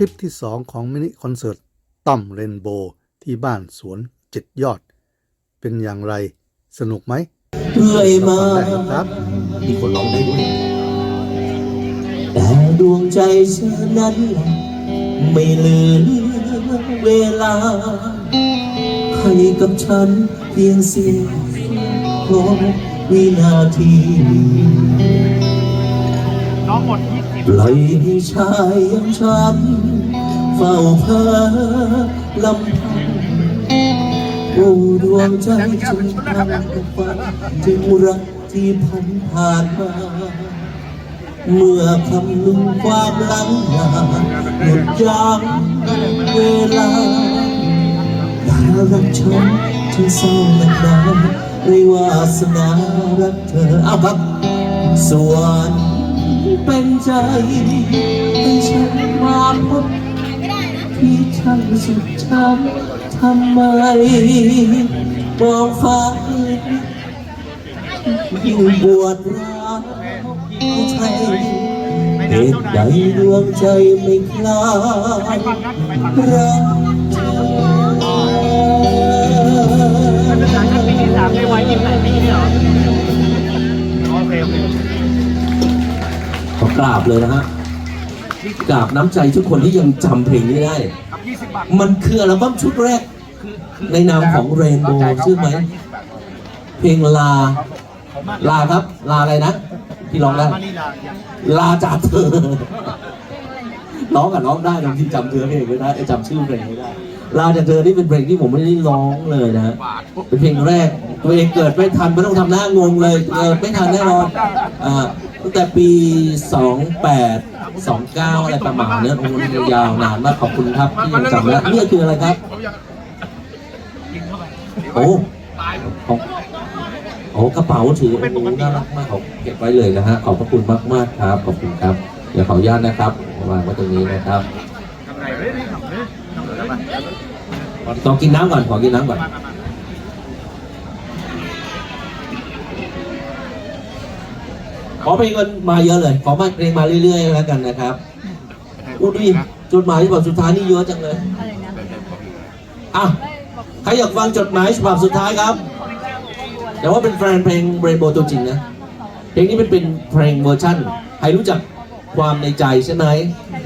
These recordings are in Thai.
ลิปที่ 2 ของมินิคอนเสิร์ตตั้มเรนโบว์ที่บ้านสวนเจ็ดยอด เป็นอย่างไรสนุกไหมเรื่อยมาฟังได้ครับมีคนร้องได้ด้วยแต่ดวงใจฉันนั้น ไม่ลืมเวลา ให้กับฉันเพียงเสียงของวินาทีน้องหมดยี่สิบปล่อยให้ชายอย่างฉัน เฝ้าเพ้อลำพังโอ้ดวงใจฉันทำกับฝันถึงรักที่พันผ่านมา เมื่อคำนึงความหลังนาหยุดยั้งเวลาอย่ารักฉันที่เศร้านักหนาไม่วาสนารักเธอเอาครับสวรรค์เป็นใจให้ฉันมาพบ ที่ช่างสุดช้ำทำไมมองฟ้ายิ่งปวดร้าวใจเหตุใดดวงใจไม่คลายรักเธอกราบเลยนะฮะ กราบน้ำใจทุกคนที่ยังจำเพลงนี้ได้ ครับยี่สิบาทมันคืออัลบั้มชุดแรกในนามของเรนโบว์ใช่ไหม เพลงลาลาครับ ลาอะไรนะที่ร้องได้ มานีลาลาจากเธอ ร้องกับร้องได้บางทีจำเนื้อเพลงไม่ได้ไอ้จำชื่อเพลงไม่ได้ ลาจากเธอนี่เป็นเพลงที่ผมไม่ได้ร้องเลยนะฮะเป็นเพลงแรก ตัวเองเกิดไม่ทันไม่ต้องทำหน้างงเลย เกิดไม่ทันแน่นอน อ่า ตั้งแต่ปี 28 29 อะไรประมาณเนี้ยโอ้โหยาวนานมากขอบคุณครับที่ยังจำได้นี่คืออะไรครับ โอ้ของโอ้กระเป๋าถือโอ้น่ารักมากเขาเก็บไว้เลยนะฮะขอบพระคุณมากมากๆครับขอบคุณครับ เดี๋ยวขออนุญาตนะครับวางไว้ตรงนี้นะครับทำไรเฮ้ยทำเลยทำเลยต้องกินน้ำก่อนขอกินน้ำก่อน ขอเพลงกันมาเยอะเลย ขอมาเพลงมาเรื่อยๆแล้วกันนะครับอู้ดิจดหมายฉบับสุดท้ายนี่เยอะจังเลยอะใครอยากฟังจดหมายฉบับสุดท้ายครับ แต่ว่าเป็นแฟนเพลงเรนโบว์ตัวจริงนะ เพลงนี้เป็นเป็นเพลงเวอร์ชั่น ใครรู้จักความในใจใช่ไหม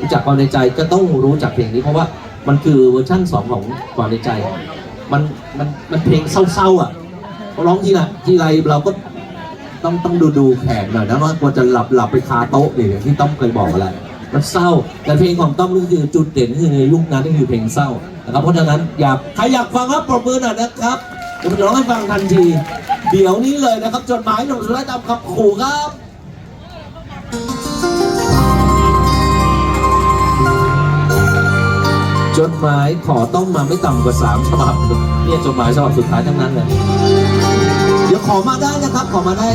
รู้จักความในใจก็ต้องรู้จักเพลงนี้เพราะว่ามันคือเวอร์ชั่นสองของความในใจ มันมันมันเพลงเศร้าๆอะพอร้องทีละทีไรเราก็ ต้องต้องดูดูแขกหน่อยนะว่ากลัวจะหลับหลับไปคาโต๊ะเนี่ยอย่างที่ต้อมเคยบอกอะไรมันเศร้าแต่เพลงของต้อมก็คือจุดเด่นก็คือในยุคนั้นก็คือเพลงเศร้านะครับเพราะฉะนั้นอยากใครอยากฟังครับปรบมือหน่อยนะครับเดี๋ยวผมร้องให้ฟังทันที เดี๋ยวนี้เลยนะครับจดหมายหนุ่มสุดท้ายตามคำขู่ครับจดหมายขอต้องมาไม่ต่ำกว่าสามฉบับเนี่ยจดหมายฉบับสุดท้ายทั้งนั้นเลย ขอมาได้นะครับ ขอมาได้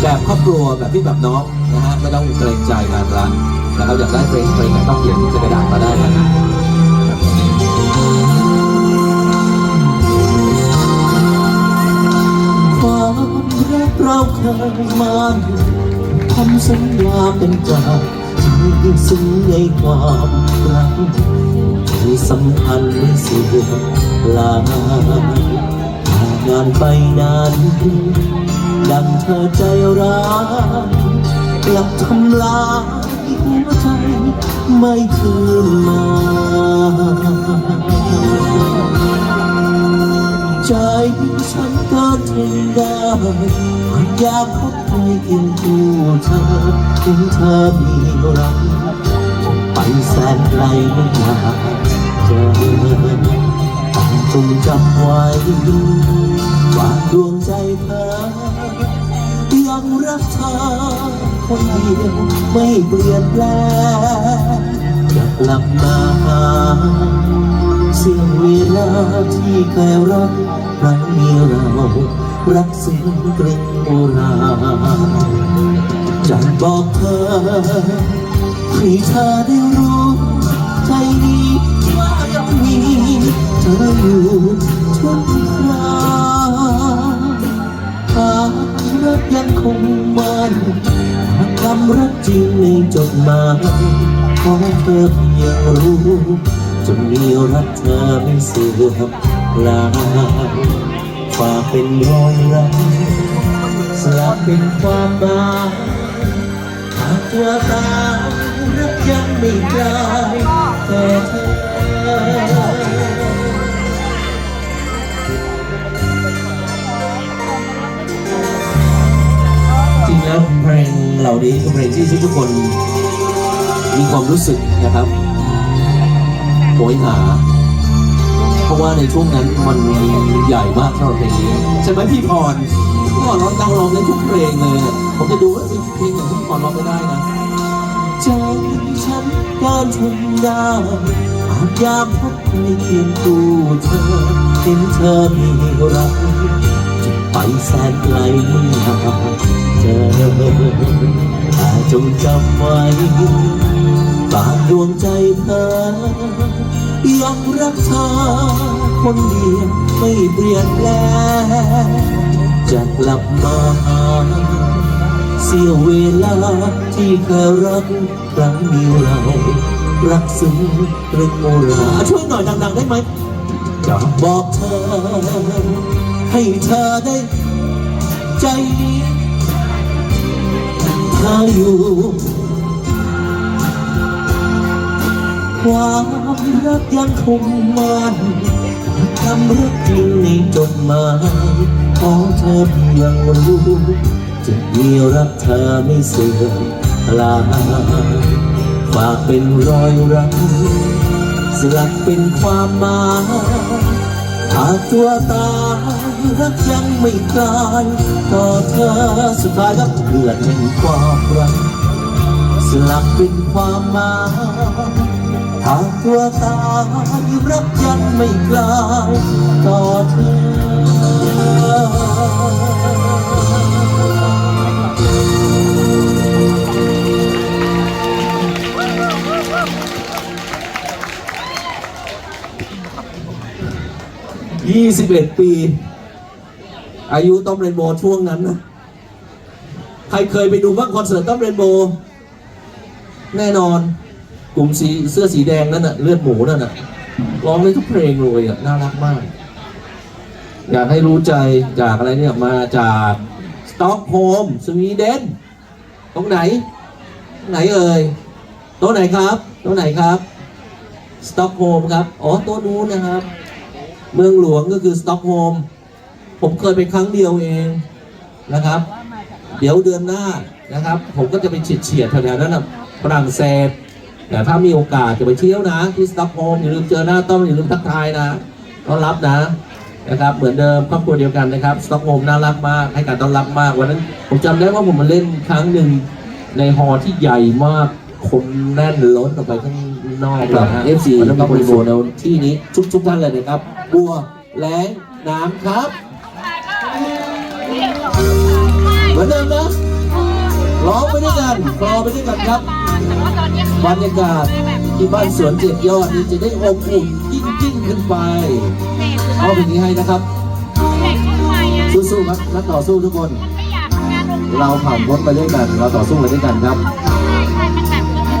แบบครอบครัวแบบพี่แบบน้องนะฮะไม่ต้องเกรงใจกันละนนะครับอยากได้เพลงเพลงไหนต้องเขียนที่กระดาษมาได้นะครับความรักเราเคยมาทำสัญญาเป็นจาที่ซึ้งในความรักที่สัมพันธ์ไม่เสื่อมลาย งานไปนานดังเธอใจร้ายกลับทำลายหัวใจไม่คืนมาใจฉันก็ทนได้อยากพบใครเคียงคู่เธอถึงเธอมีรักไปแสนไกลไม่อยากเจอ จงจำไว้ว่าดวงใจเธอยังรักเธอคนเดียวไม่เปลี่ยนแปลงอยากกลับมาหาเสียงเวลาที่เคยรักครั้งมีเรารักซึ้งกลิ่นโบราณจะบอกเธอให้เธอได้รู้ใจนี้ จดหมายของเธอยังรู้จนมีรักเธอไม่เสื่อมคลายฝากเป็นรอยรักสลับเป็นความหมายหากตัวตายรักยังไม่กลายแต่เธอ เหล่านี้คือเพลงที่ทุกคน มีความรู้สึกนะครับโหยหา เพราะว่าในช่วงนั้นมันใหญ่มากสำหรับเพลงนี้ใช่ไหมพี่พรพี่พรร้องดังร้องได้ทุกเพลงเลยผมจะดูว่าเพลงของพี่พรร้องไม่ได้นะใจฉันการทนได้อาจยามพบในเคียงคู่เธอเห็นเธอมีรักจะไปแสนไกลไม่หา เจอแต่จงจำไว้บางดวงใจเธอยังรักเธอคนเดียวไม่เปลี่ยนแปลงจะกลับมาหาเสียเวลาที่เคยรักครั้งเดียวเรา รักซึ้งเรื่องโมราช่วยหน่อยดังๆได้ไหมจะบอกเธอ ให้เธอได้ใจดีถ้า อยู่ ความรักยังคงมันทำรักจริงในจดหมายของเธอยังรู้จะมีรักเธอไม่เสื่อมลาฝากเป็นรอยรักสลักเป็นความหมายหากตัวตา รักยังไม่กลายต่อเธอสุดท้ายรักเกิดเป็นความรักสลักเป็นความหมายหากตัวตายรักยังไม่กลายต่อเธอ21ปี อายุต้อมเรนโบว์ช่วงนั้นนะ ใครเคยไปดูบ้างคอนเสิร์ตต้อมเรนโบว์แน่นอน กลุ่มสีเสื้อสีแดงนั่นน่ะเลือดหมูนั่นน่ะร้องได้ทุกเพลงเลยอะน่ารักมาก อยากให้รู้ใจจากอะไรเนี่ยมาจากสต็อกโฮมสวีเดนตรงไหน ไหนเอ่ยโต๊ะไหนครับโต๊ะไหนครับ สต็อกโฮมครับ อ๋อโต๊ะนู้นนะครับ เมืองหลวงก็คือสต็อกโฮม ผมเคยไปครั้งเดียวเองนะครับ เดี๋ยวเดือนหน้านะครับ ผมก็จะไปเฉียดเฉียดๆแถวๆนั้นนะฝรั่งเศสแต่ถ้ามีโอกาสจะไปเที่ยวนะ ที่สต็อกโฮล์มอย่าลืมเจอหน้าต้อมอย่าลืมทักทายนะต้อนรับนะนะครับ เหมือนเดิมครอบครัวเดียวกันนะครับสต็อกโฮล์มน่ารักมากให้การต้อนรับมากวันนั้น ผมจำได้ว่าผมมาเล่นครั้งหนึ่งในฮอลล์ที่ใหญ่มากคนแน่นล้นออกไปข้างนอกเลยนะเอฟซีต้องบริบูรณ์ในที่นี้ทุกทุกๆท่านเลยนะครับบัวแล้งน้ำครับ มือนเดิมนะร้องไปด้วยกันคลอไปด้วยกันครับบรรยากาศที่บ้านสวนเจ็ดยอดนี้จะได้อบอุ่นยิ่งยิ่งขึ้นไปเอาเป็นนี้ให้นะครับ สู้ๆครับนักต่อสู้ทุกคน เราผ่านพ้นไปด้วยกัน เราต่อสู้ไปด้วยกันครับ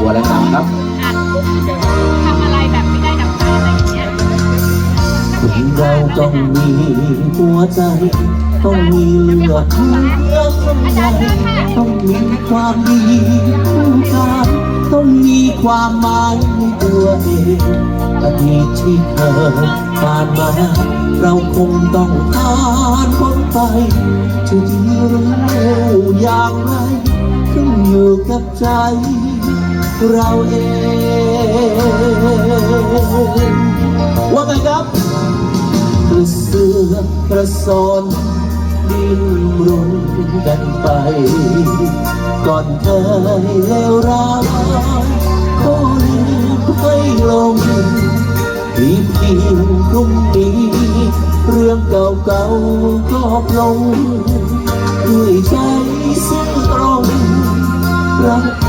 บัวและน้ำครับทำอะไรแบบไม่ได้ดังใจอะไรอย่างเงี้ยคนเราต้องมีหัวใจ ต้องมีเลือเนื้อคนใจต้องมีความดีคู่กายต้องมีความหมายในตัวเองอดีตที่เคยผ่านมา เราคงต้องผ่านพ้นไปจะดีหรืออย่างไรขึ้นอยู่กับใจ เราเองว่าไงครับกระเสือกกระสอน ดิ้นรนกันไป ก่อนเคยเลวร้ายก็ลืมให้ลงอีกเพียงพรุ่งนี้ เรื่องเก่าๆก็ปลงด้วยใจซึ่งตรงรัก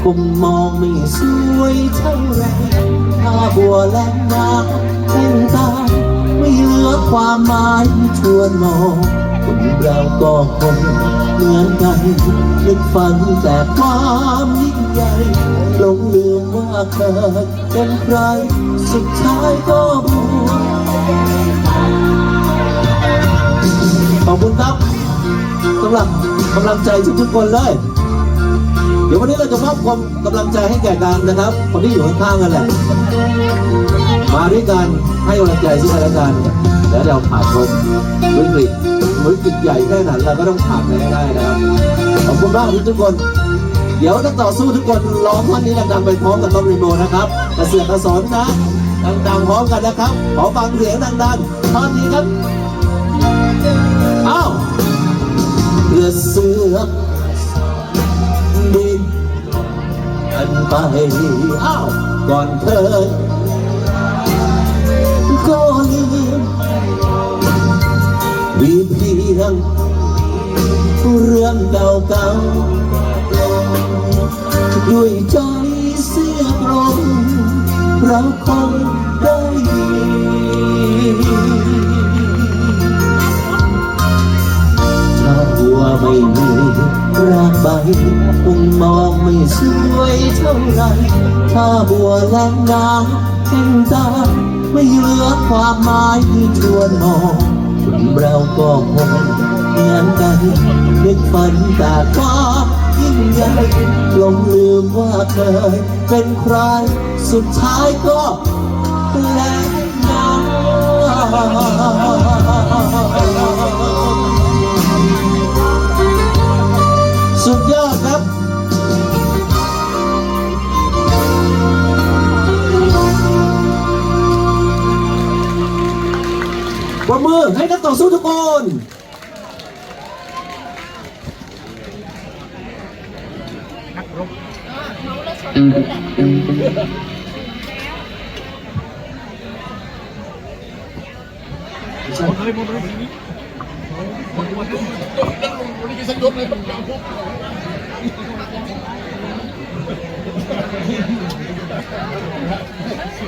กไปคงมองไม่สวยเท่าไรถ้าบัวและน้ำแห้งตาไม่เหลือความหมายชวนมองคนเราก็คงเหมือนกันนึกฝันแต่ความยิ่งใหญ่หลงลืมว่าเคยเป็นใคร สุดท้ายก็บัวขอบคุณครับสำหรับกำลังใจทุกๆคนเลย วันนี้เราจะมอบความกำลังใจให้แก่กันนะครับ คนที่อยู่ข้างๆกันแหละ มาด้วยกันให้กำลังใจซึ่งกันและกัน แล้วเราผ่านพ้นวิกฤตวิกฤตใหญ่แค่ไหนเราก็ต้องผ่านไปให้ได้นะครับ ขอบคุณมากทุกคน เดี๋ยวนักต่อสู้ทุกคนร้องท่อนนี้ดังๆไปพร้อมกับต้อมรีโมนะครับกระเสือกกระสนนะดังๆพร้อมกันนะครับ ขอฟังเสียงดังๆท่อนนี้ครับ อ้าวเรือเสือก นไปอ้าวก่อนเธอก็ลืมมีเพียงเรื่องเก่าๆด้วยใจเสียตรงเราคงได้ถ้าหัวไม่มี ราใบคงมองไม่สวยเท่าไร ถ้าบัวและน้ำแห้งตา ไม่เหลือความหมายที่ชวนมองคนเราก็คงเหมือนกันนึกฝันแต่ควายิ่งใหญ่ลงลืมว่าเคยเป็นใคร สุดท้ายก็แล้วน้ำ ปรบมือให้นักต่อสู้ทุกคนหมดเลยหมดเลย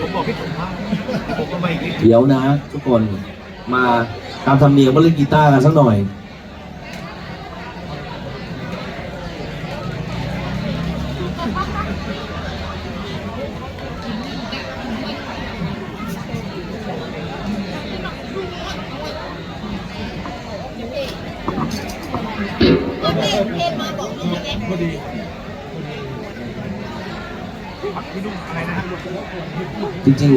ผมบอกพี่ผมว่าผมก็ไม่คิดเดี๋ยวนะทุกคน มาตามธรรมเนียมมาเล่นกีตาร์กันสักหน่อยพี่นุ่มอะไรนะฮะจริง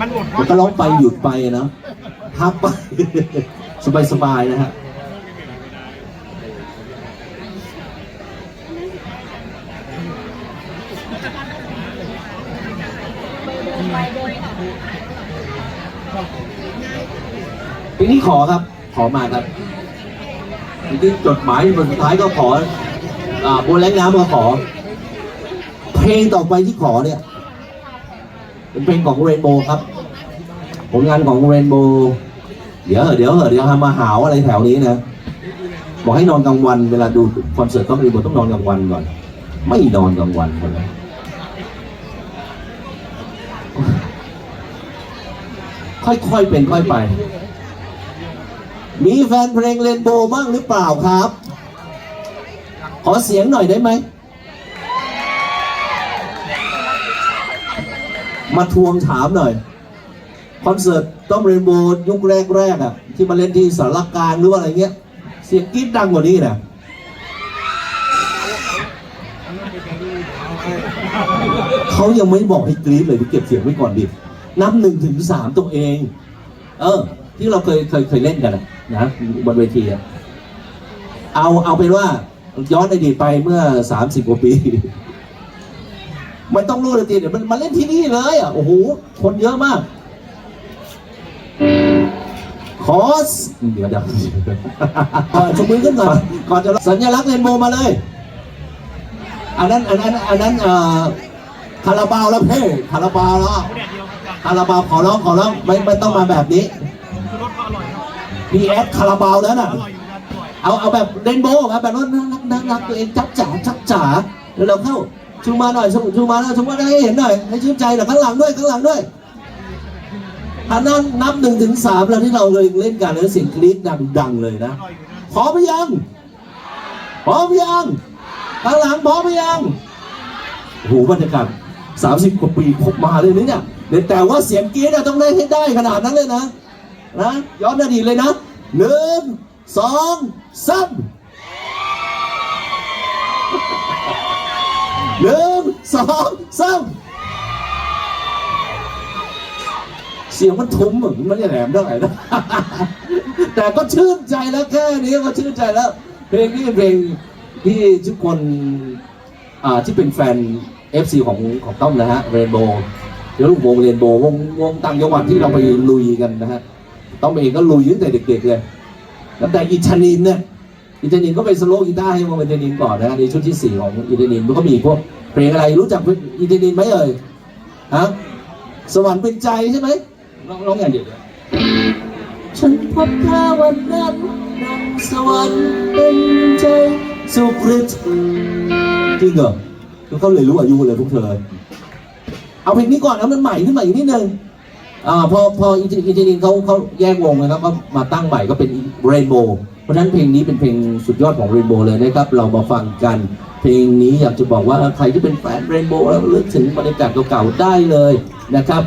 มันหมดๆมันก็ร้องไปหยุดไปนะ พับไป สบายๆนะฮะปีนี้ขอครับ ขอมาครับปีนี้จดหมายบนสุดท้ายก็ขออ่าบนแรงน้ำก็ขอ เพลงต่อไปที่ขอเนี่ย เป็นเพลงของเรนโบว์ครับ ผลงานของเรนโบว์ เดี๋ยวเหอะเดี๋ยวเหอะเดี๋ยวทำมาหาวอะไรแถวนี้นะบอกให้นอนกลางวันเวลาดูคอนเสิร์ตต้องรนโบต้องนอนกลางวันก่อน ไม่นอนกลางวันเลยค่อยๆเป็นค่อยไป มีแฟนเพลงเรนโบว์บ้างหรือเปล่าครับ ขอเสียงหน่อยได้ไหม มาทวงถามหน่อย คอนเสิร์ตต้องเรนโบว์ยุคแรกๆอะที่มาเล่นที่สารกลางหรือว่าอะไรเงี้ย เสียงกรี๊ดดังกว่านี้นะเขายังไม่บอกให้กรี๊ดเลยพี่เก็บเสียงไว้ก่อนดินับหนึ่งถึงสามตัวเอง เออ ที่เราเคยเคยเคยเล่นกันนะบนเวทีเอาเอาเป็นว่าย้อนอดีตไปเมื่อสามสิบกว่าปี มันต้องรู้ดนตรีเดี๋ยวมันมาเล่นที่นี่เลยอะโอ้โหคนเยอะมาก อสเดี๋ยวเดี๋ยวก่อนชมมือขึ้นก่อนก่อนจะสัญลักษณ์เรนโบว์มาเลยอันนั้นอันนั้นอันนั้นเอ่อคาราบาวแล้วเพ่คาราบาวแล้วแดดเดียวกันคาราบาวขอร้องขอร้องไม่ไม่ต้องมาแบบนี้คือรสก็อร่อยครับพีเอสคาราบาวแล้วน่ะอร่อยอยู่กันอร่อยเอาเอาแบบเรนโบว์ครับแบบว่าน่ารักน่ารักตัวเองจับจ๋าจับจ๋าแล้วเราเข้าชูมาหน่อยชูชูมาหน่อยชูมาให้เห็นหน่อยให้ชื่นใจหน่อยข้างหลังด้วยข้างหลังด้วย ถ้านับนับหนึ่งถึงสามแล้วที่เราเลยเล่นกันแล้วเสียงกรี๊ดดังๆเลยนะพร้อมหรือยังพร้อมหรือยังข้างหลังพร้อมหรือยังโอ้โหบรรยากาศสามสิบกว่าปีครบมาเลยนะเนี่ยแต่ว่าเสียงกรี๊ดต้องได้ให้ได้ขนาดนั้นเลยนะนะย้อนอดีตเลยนะหนึ่งสองสามหนึ่งสองสามเสียงมันทุ้มเหมือนมันไม่ได้แหลมเท่าไหร่นะแต่ก็ชื่นใจแล้วแค่นี้ก็ชื่นใจแล้ว เพลงนี้เป็นเพลงที่ทุกคนอ่าที่เป็นแฟน FC ของของต้อมนะฮะเรนโบว์เดี๋ยวลูกวงเรนโบว์วงวงต่างจังหวัดที่เราไปลุยกันนะฮะต้อมเองก็ลุยตั้งแต่เด็กๆเลยตั้งแต่อิชานินเนี่ยอินเทนินก็ไปสโลกีตาร์ให้วงอินเทนินก่อนนะฮะในชุดที่สี่ของอินเทนินมันก็มีพวกเพลงอะไรรู้จักอินเทนินไหมเอ่ยฮะสวรรค์เป็นใจใช่ไหม ร้องร้องอย่างเดียวฉันพบเธอวันนั้นดังสวรรค์เป็นใจสุขฤทธิ์จริงเหรอแล้วเขาเลยรู้อายุเลยพวกเธอ เอาเพลงนี้ก่อนนะมันใหม่ขึ้นมาอีกนิดนึงอ่าพอพออินเทอร์อินเจนินเขาเขาแยกวงนะครับก็มาตั้งใหม่ก็เป็นเรนโบว์เพราะฉะนั้นเพลงนี้เป็นเพลงสุดยอดของเรนโบว์เลยนะครับ เรามาฟังกัน เพลงนี้อยากจะบอกว่าใครที่เป็นแฟนเรนโบว์แล้วนึกถึงบรรยากาศเก่าๆได้เลยนะครับ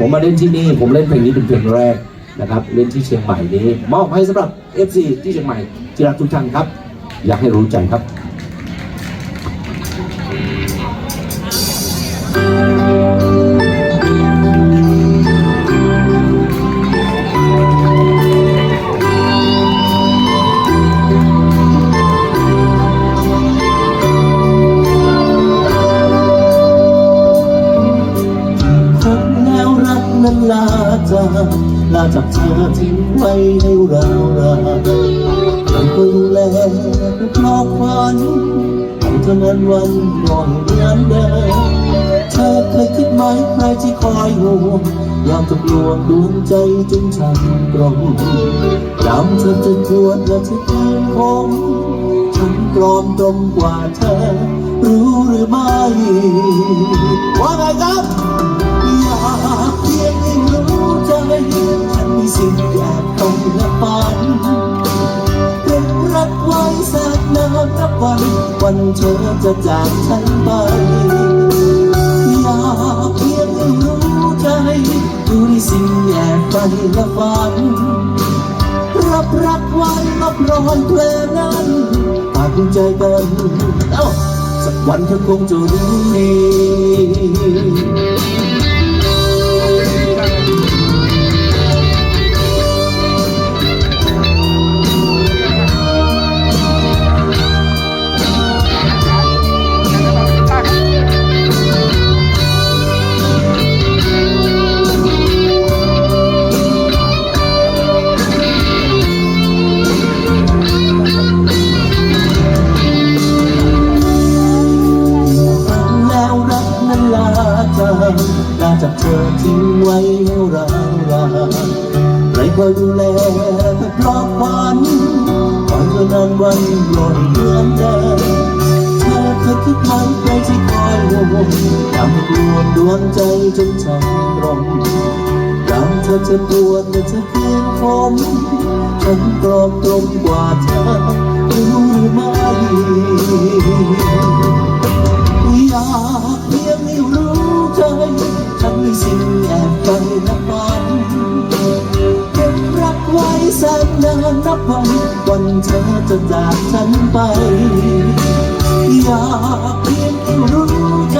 ผมมาเล่นที่นี่ ผมเล่นเพลงนี้เป็นเพลงแรกนะครับเล่นที่เชียงใหม่นี้ มอบให้สำหรับ FC ที่เชียงใหม่ที่รักทุกท่านครับ อยากให้รู้ใจครับ จจนช้ำตรงจำเธอจะทวนและเธอคืนคงฉันกรอมตรงกว่าเธอ รู้หรือไม่ ว่าไงครับอยากเพียงให้รู้ใจฉันมีสิ่งแอบต้องและฝันเก็บรักไว้แสนนานนับวัน วันเธอจะจากฉันไป แอบไปละฝัน รับรักวันรับรอนเพลงนั้นตัดใจกันเอ้าสักวันเธอคงจะรู้ดี เพียงให้รู้ใจฉันมีสิ่งแอบไปนับวันเก็บรักไว้แสนนานนับวันวันเธอจะจากฉันไป อยากเพียงให้รู้ใจ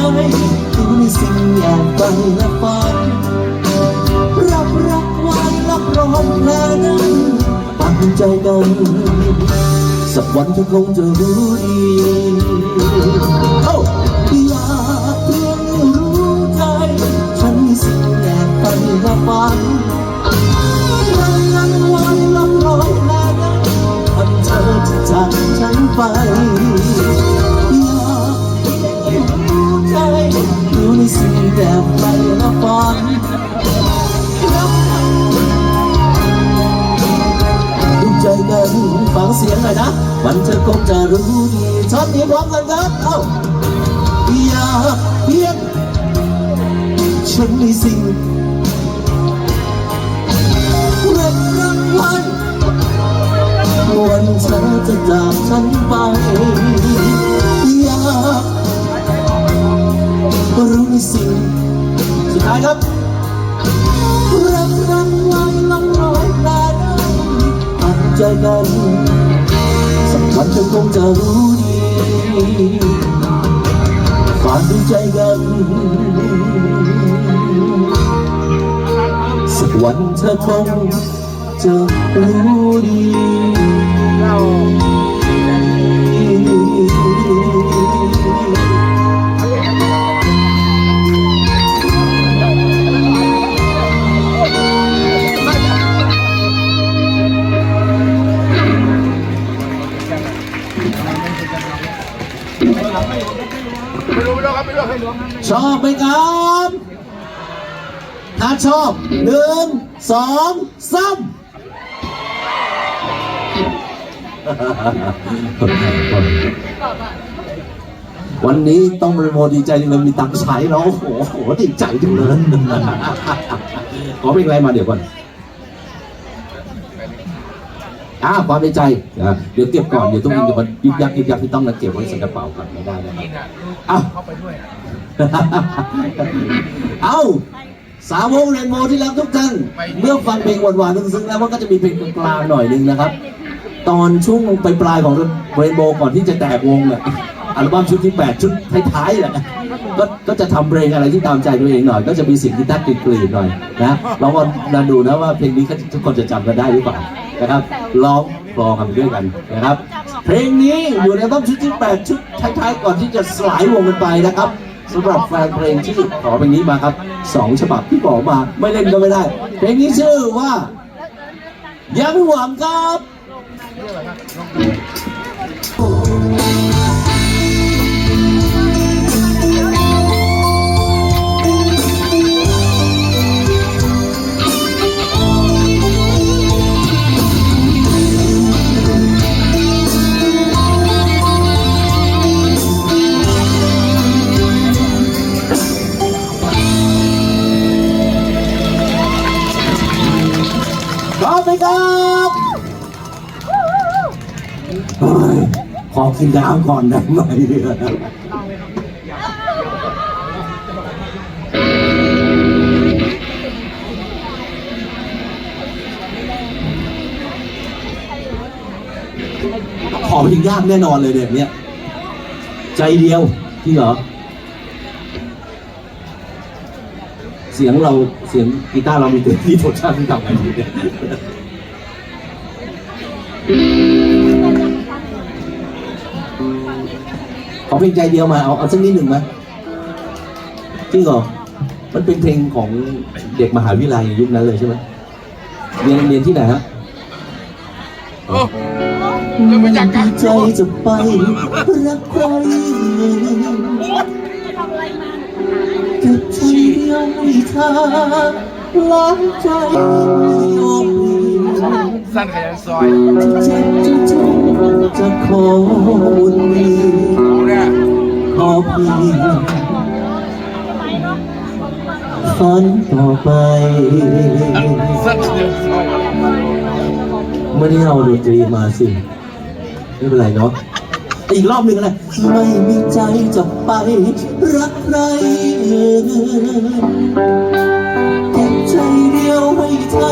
ดูในสิ่งแอบไปนับวันรับรักไว้รับรองแค่นั้นตั้งใจกันสักวันเธอคงจะรู้ดีเสิ่งแอบไปละฝันวันนั้นวันละร้อยแล้นะวันเธอจะจากฉันไปรู้ในสิ่งแบบไรละปอนดูใจกันฟังเสียงหน่อยนะวันเธอคงจะรู้ดีช็อตนี้พร้อมกันครับ เอ้าอยากเพียง ฉันมีสิ่งเรับรางวัลวันเธอจะจากฉันไป อยากรู้ในสิ่งสุดท้ายครับรับรางวัลน้องน้อยแล้ตั้งใจกันสักวันเธอคงจะรู้ดีฝากดูใจกัน สักวันเธอคงจะรู้ดี สองสามวันนี้ต้องรีโมดีใจจังเลยมีตังค์ใช้แล้วโอ้โหดีใจจังเลยขอเพลงอะไรมาเดี๋ยวก่อนอ่าความในใจเดี๋ยวเก็บก่อนเดี๋ยวต้องยิงกันยุบยักยุบยักที่ต้องนะเก็บไว้ใส่กระเป๋าก่อนไม่ได้นะครับอ้าวเอา สาวกเรนโบว์ที่รักทุกท่าน เมื่อฟังเพลงหวานๆซึ้งๆแล้วมันก็จะมีเพลงกลางๆหน่อยหนึงนะครับ ตอนช่วงปลายๆของเรนโบว์ก่อนที่จะแตกวงเนี่ยอัลบั้มชุดที่ 8 ชุดท้ายๆแหละก็ก็จะทำเพลงอะไรที่ตามใจตัวเองหน่อย ก็จะมีเสิ่งที่ตัดกรีดๆหน่อยนะลองมาดูนะว่าเพลงนี้ทุกคนจะจำกันได้หรือเปล่านะครับร้องรอกันไปด้วยกันนะครับ เพลงนี้อยู่ในอัลบั้มชุดที่ 8 ชุดท้ายๆก่อนที่จะสลายวงกันไปนะครับ สำหรับแฟนเพลงที่ขอเพลงนี้มาครับสองฉบับที่ขอมาไม่เล่นก็ไม่ได้ เพลงนี้ชื่อว่ายังหวังครับ กินน้ำก่อนได้ไหมขอเพลงยากแน่นอนเลยเนี่ยเนี่ยใจเดียวจริงเหรอ เสียงเราเสียงกีตาร์เรามีเต็มที่โทชาติที่ทำไงดีเนี่ย ขอเพลงใจเดียวมาเอาเอาสักนิดหนึ่งไหมจริงเหรอมันเป็นเพลงของเด็กมหาวิทยาลัยยุคนั้นเลยใช่ไหมเรียนเรียนที่ไหนฮะดีใจจะไปรักใครเก็บใจเดียวให้เธอล้างใจยอมสั้นขยันซอยจะเจ็บจะจนจะขอบุญมีเนี่ย อเพียงฝันต่อไปสั้นขยันซอยไม่ได้เอาดนตรีมาสิ ไม่เป็นไรเนาะอีกรอบหนึ่งนะไม่มีใจจะไปรักใครเก็บใจเดียวให้เธอ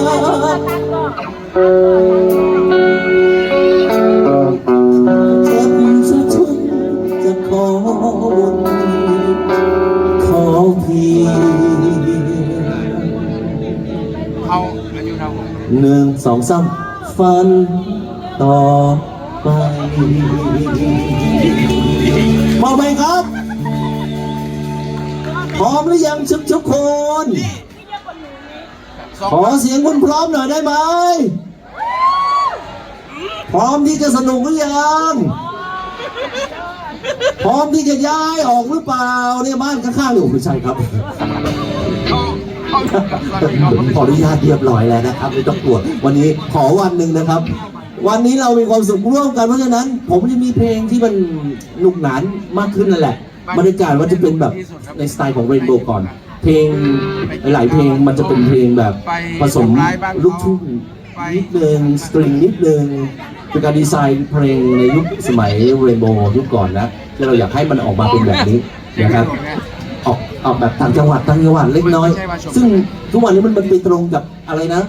องสามฟันต่อไปพร้อมไหมครับ พร้อมหรือยังทุกทุกคน ขอเสียงคุณพร้อมหน่อยได้ไหม พร้อมที่จะสนุกหรือยัง พร้อมที่จะย้ายออกหรือเปล่าเนี่ยบ้านข้างๆอยู่ไม่ใช่ครับ ผมขออนุญาตเรียบร้อยแล้วนะครับไม่ต้องกลัววันนี้ขอวันหนึ่งนะครับ วันนี้เรามีความสุขร่วมกันเพราะฉะนั้น ผมจะมีเพลงที่มันหนุกหนานมากขึ้นนั่นแหละบรรยากาศมันจะเป็นแบบในสไตล์ของเรนโบว์ก่อน เพลงหลายเพลงมันจะเป็นเพลงแบบผสมลูกทุ่งนิดนึงสตริงนิดนึงเป็นการดีไซน์เพลงในยุคสมัยเรนโบว์ยุคก่อนนะที่เราอยากให้มันออกมาเป็นแบบนี้นะครับ ออกออกแบบต่างจังหวัดต่างจังหวัดเล็กน้อย ซึ่งทุกวันนี้มันมันไปตรงกับอะไรนะ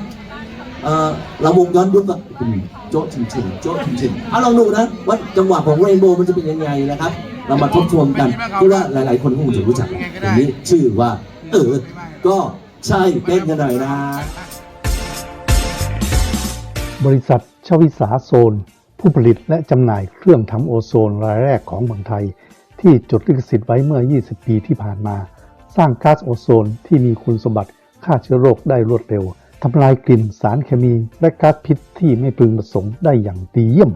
เอ่อเราวงย้อนยุคอะอืมโจ๊ะชิงชิงโจ๊ะชิงชิงเอาลองดูนะว่าจังหวะของเรนโบว์มันจะเป็นยังไงนะครับ เรามาทบทวนกันที่ว่าหลาย ๆ คนคงจะรู้จักแหละอย่างนี้ชื่อว่า เออ ก็ใช่เต้นกันหน่อยนะ บริษัทชวิสาโซน ผู้ผลิตและจำหน่ายเครื่องทำโอโซนรายแรกของเมืองไทย ที่จดลิขสิทธิ์ไว้เมื่อ 20 ปีที่ผ่านมา สร้างก๊าซโอโซนที่มีคุณสมบัติฆ่าเชื้อโรคได้รวดเร็วทำลายกลิ่นสารเคมีและก๊าซพิษที่ไม่พึงประสงค์ได้อย่างดีเยี่ยม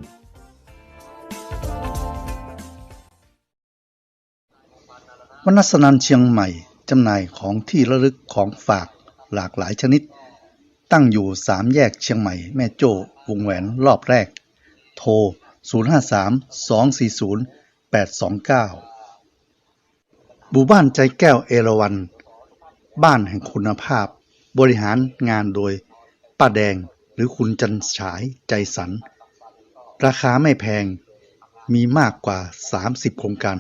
วนัสนันเชียงใหม่จำหน่ายของที่ระลึกของฝากหลากหลายชนิด ตั้งอยู่สามแยกเชียงใหม่แม่โจ้วงแหวนรอบแรก โทร 053 240 829 หมู่บ้านใจแก้วเอราวัน บ้านแห่งคุณภาพ บริหารงานโดยป้าแดงหรือคุณจันฉายใจสัน ราคาไม่แพงมีมากกว่า 30 โครงการ